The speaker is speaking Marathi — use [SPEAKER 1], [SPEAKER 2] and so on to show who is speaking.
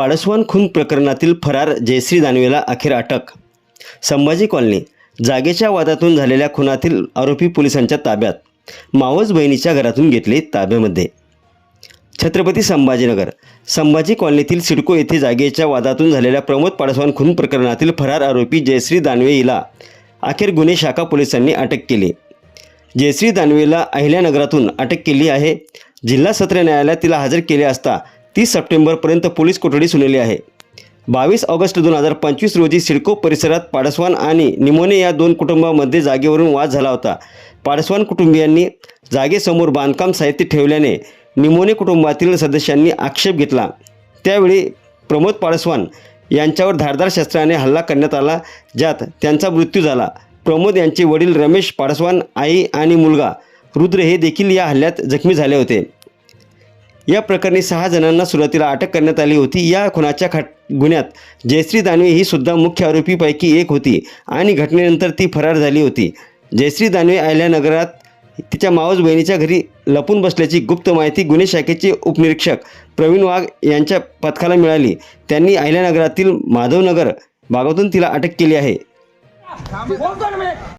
[SPEAKER 1] पाडसवान खून प्रकरणातील फरार जयश्री दानवेला अखेर अटक. संभाजी कॉलनी जागेच्या वादातून झालेल्या खुनातील आरोपी पोलिसांच्या ताब्यात. मावस बहिणीच्या घरातून घेतले ताब्यामध्ये. छत्रपती संभाजीनगर संभाजी कॉलनीतील सिडको येथे जागेच्या वादातून झालेल्या प्रमोद पाडसवान खून प्रकरणातील फरार आरोपी जयश्री दानवे हिला अखेर गुन्हे शाखा पोलिसांनी अटक केली. जयश्री दानवेला अहिल्यानगरातून अटक केली आहे. जिल्हा सत्र न्यायालयात तिला हजर केले असता तीस सप्टेंबरपर्यंत पोलीस कोठडी सुनावली आहे. बावीस ऑगस्ट दोन हजार पंचवीस रोजी सिडको परिसरात पाडसवान आणि निमोने या दोन कुटुंबामध्ये जागेवरून वाद झाला होता. पाडसवान कुटुंबियांनी जागेसमोर बांधकाम साहित्य ठेवल्याने निमोने कुटुंबातील सदस्यांनी आक्षेप घेतला. त्यावेळी प्रमोद पाडसवान यांच्यावर धारदार शस्त्राने हल्ला करण्यात आला ज्यात त्यांचा मृत्यू झाला. प्रमोद यांचे वडील रमेश पाडसवान आई आणि मुलगा रुद्र हे देखील या हल्ल्यात जखमी झाले होते. या प्रकरणी सहा जणांना सुरुवातीला अटक करण्यात आली होती. या खुनाच्या खट गुन्ह्यात जयश्री दानवे ही सुद्धा मुख्य आरोपीपैकी एक होती आणि घटनेनंतर ती फरार झाली होती. जयश्री दानवे अहिल्यानगरात तिच्या मावस बहिणीच्या घरी लपून बसल्याची गुप्त माहिती गुन्हे शाखेचे उपनिरीक्षक प्रवीण वाघ यांच्या पथकाला मिळाली. त्यांनी अहिल्यानगरातील माधवनगर भागातून तिला अटक केली आहे.